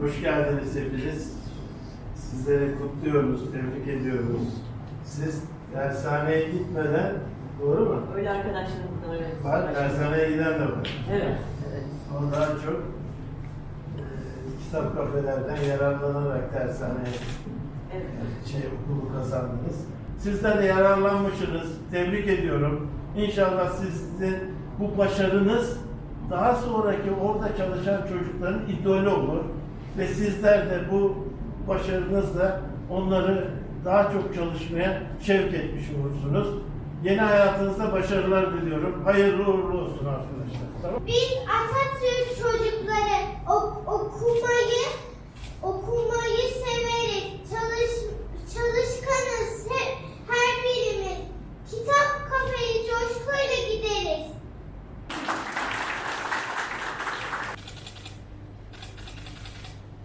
Hoş geldiniz hepiniz. Sizleri kutluyoruz, tebrik ediyoruz. Siz dershaneye gitmeden, doğru mu? Öyle arkadaşlarımızdan öyle. Var, dershaneye giden de var. Evet, evet. O daha çok e, kitap kafelerden yararlanarak dershaneye evet. şey, okulu kazandınız. Sizler de yararlanmışsınız. Tebrik ediyorum. İnşallah sizin bu başarınız daha sonraki orada çalışan çocukların idolü olur. Ve sizler de bu başarınızla onları daha çok çalışmaya şevk etmiş olursunuz. Yeni hayatınızda başarılar diliyorum. Hayırlı uğurlu olsun arkadaşlar. Tamam. Biz Atatürk